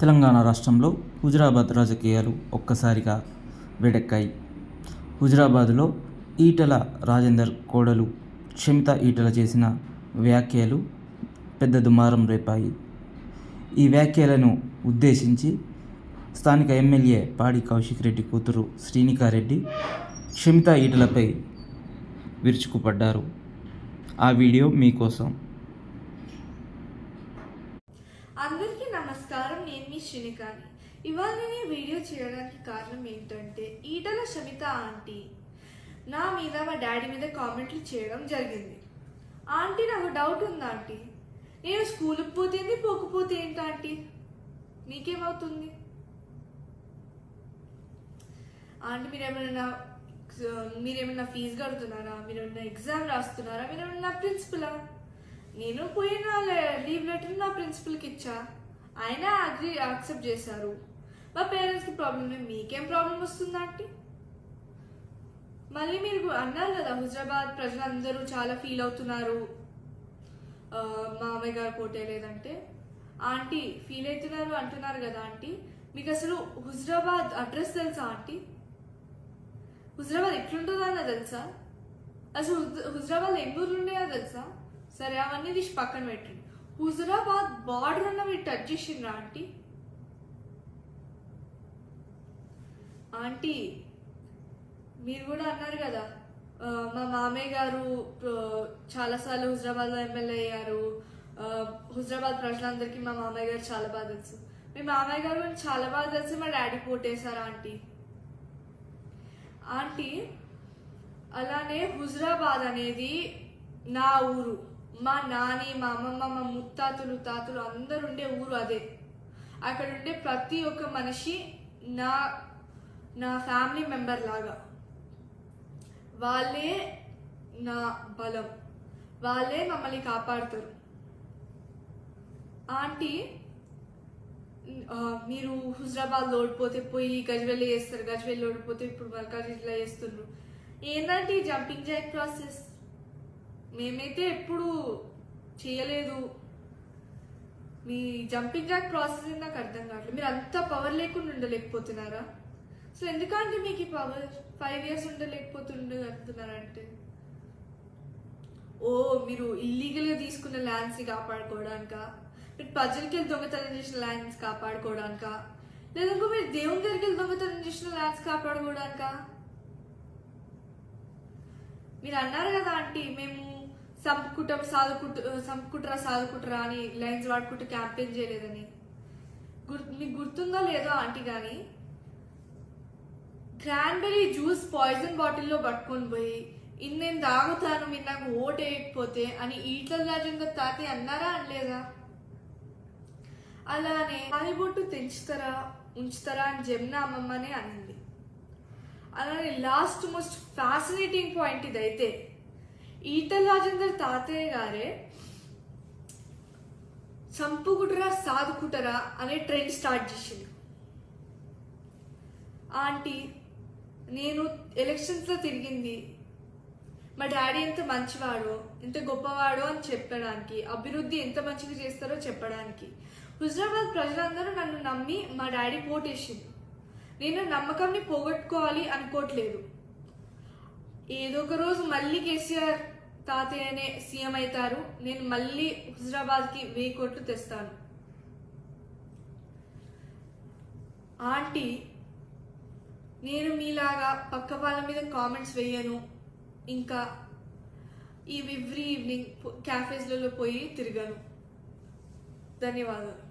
తెలంగాణ రాష్ట్రంలో హుజరాబాద్ రాజకీయాలు ఒక్కసారిగా వేడెక్కాయి. హుజరాబాద్లో ఈటల రాజేందర్ కోడలు క్షమిత ఈటల చేసిన వ్యాఖ్యలు పెద్ద దుమారం రేపాయి. ఈ వ్యాఖ్యలను ఉద్దేశించి స్థానిక ఎమ్మెల్యే పాడి కౌశిక్ రెడ్డి కూతురు శ్రీనికారెడ్డి క్షమిత ఈటలపై విరుచుకుపడ్డారు. ఆ వీడియో మీకోసం నమస్కారం నేను మీ శ్రీనికాని. ఇవాళ నేను ఈ వీడియో చేయడానికి కారణం ఏంటంటే ఈటల శమిత ఆంటీ. నా మీద మా డాడీ మీద కామెంట్లు చేయడం జరిగింది. ఆంటీ నాకు డౌట్ ఉంది ఆంటీ. నేను స్కూల్కి పోతేంది పోకపోతే ఏంటి ఆంటీ? నీకేమవుతుంది? ఆంటీ మీరేమైనా మీరేమైనా ఫీజు కడుతున్నారా? మీరేమైనా ఎగ్జామ్ రాస్తున్నారా? మీరేమైనా ప్రిన్సిపలా? నేను పోయిన లీవ్ లెటర్ నా ప్రిన్సిపల్కి ఇచ్చా? ఆయన అగ్రి యాక్సెప్ట్ చేశారు. మా పేరెంట్స్కి ప్రాబ్లం లేదు. మీకేం ప్రాబ్లం వస్తుందా ఆంటీ? మళ్ళీ మీరు అన్నారు కదా హుజరాబాద్ ప్రజలందరూ చాలా ఫీల్ అవుతున్నారు. మామయ్య గారు కోటే లేదంటే. ఆంటీ ఫీల్ అవుతున్నారు అంటున్నారు కదా ఆంటీ. మీకు అసలు హుజరాబాద్ అడ్రస్ తెలుసా ఆంటీ? హుజరాబాద్ ఎట్లుంటుందన్నా తెలుసా? అసలు హుజరాబాద్ ఎన్ని ఊర్లు ఉన్నాయో తెలుసా? సరే అవన్నీ తీసి పక్కన పెట్టండి. హుజరాబాద్ బార్డర్ ఉన్న మీరు టచ్ చేసిండ్రా ఆంటీ? ఆంటీ మీరు కూడా అన్నారు కదా మా మామయ్య గారు చాలాసార్లు హుజరాబాద్లో ఎమ్మెల్యే అయ్యారు. హుజరాబాద్ ప్రజలందరికీ మా మామయ్య గారు చాలా బాగా తెలుసు. మీ మామయ్య గారు చాలా బాగా తెలుసు మా డాడీ పోటేశారు ఆంటీ. ఆంటీ అలానే హుజరాబాద్ అనేది నా ఊరు. మా నాని మా అమ్మమ్మ మా ముత్తాతలు తాతలు అందరు ఉండే ఊరు అదే. అక్కడ ఉండే ప్రతి ఒక్క మనిషి నా నా ఫ్యామిలీ మెంబర్ లాగా. వాళ్ళే నా బలం. వాళ్ళే మమ్మల్ని కాపాడుతారు. ఆంటీ మీరు హుజరాబాద్ ఓడిపోతే పోయి గజ్వెల్లి చేస్తారు గజ్వెల్లి ఓడిపోతే ఇప్పుడు మల్కాజిలో చేస్తున్నారు ఏంటంటే జంపింగ్ జాక్ ప్రాసెస్ మేమైతే ఎప్పుడు చేయలేదు. మీ జంపింగ్ జాక్ ప్రాసెస్ నాకు అర్థం కావట్లేదు. మీరు అంత పవర్ లేకుండా ఉండలేకపోతున్నారా? సో ఎందుకంటే మీకు ఈ పవర్ ఫైవ్ ఇయర్స్ ఉండలేకపోతుండగలుగుతున్నారంటే ఓ మీరు ఇల్లీగల్గా తీసుకున్న ల్యాండ్స్ని కాపాడుకోవడానికా? మీరు ప్రజలకి వెళ్ళి దొంగతనం చేసిన ల్యాండ్స్ కాపాడుకోవడానికా? లేదంటే మీరు దేవుని దగ్గరికి వెళ్ళి దొంగతనం చేసిన ల్యాండ్స్ కాపాడుకోవడానికా? మీరు అన్నారు కదా ఆంటీ మేము సంకుటం సాదుకుంటు సంకుట్రా సాదుకుంటారా అని లైన్స్ వాడుకుంటూ క్యాంపెయిన్ చేయలేదని. గుర్ మీకు గుర్తుందో లేదో ఆంటీ కానీ క్రాన్బెరీ జ్యూస్ పాయిజన్ బాటిల్లో పట్టుకొని పోయి ఇది నేను తాగుతాను మీరు నాకు ఓటు వేయకపోతే అని ఈటల రాజేందర్ తాతి అన్నారా అనలేదా? అలానే బొట్టు తెంచుతారా ఉంచుతారా అని జమున అమ్మమ్మనే అనింది. అలానే లాస్ట్ మోస్ట్ ఫ్యాసినేటింగ్ పాయింట్ ఇదైతే ఈటల్ రాజేందర్ తాతయ్య గారే చంపుకుటరా సాదుకుటరా అనే ట్రెండ్ స్టార్ట్ చేసింది ఆంటీ నేను ఎలక్షన్స్లో తిరిగింది మా డాడీ ఎంత మంచివాడో ఎంత గొప్పవాడో అని చెప్పడానికి అభివృద్ధి ఎంత మంచిగా చేస్తారో చెప్పడానికి హుజరాబాద్ ప్రజలందరూ నన్ను నమ్మి మా డాడీ పోటేసింది నేను నమ్మకంని పోగొట్టుకోవాలి అనుకోవట్లేదు ఏదో ఒక రోజు మళ్ళీ కేసీఆర్ తాతయ్యనే సీఎం అవుతారు. నేను మళ్ళీ హుజరాబాద్కి వెయ్యి కోట్లు తెస్తాను. ఆంటీ నేను మీలాగా పక్క వాళ్ళ మీద కామెంట్స్ వేయను. ఇంకా ఈ ఎవ్రీ ఈవినింగ్ క్యాఫేస్లలో పోయి తిరగను. ధన్యవాదాలు.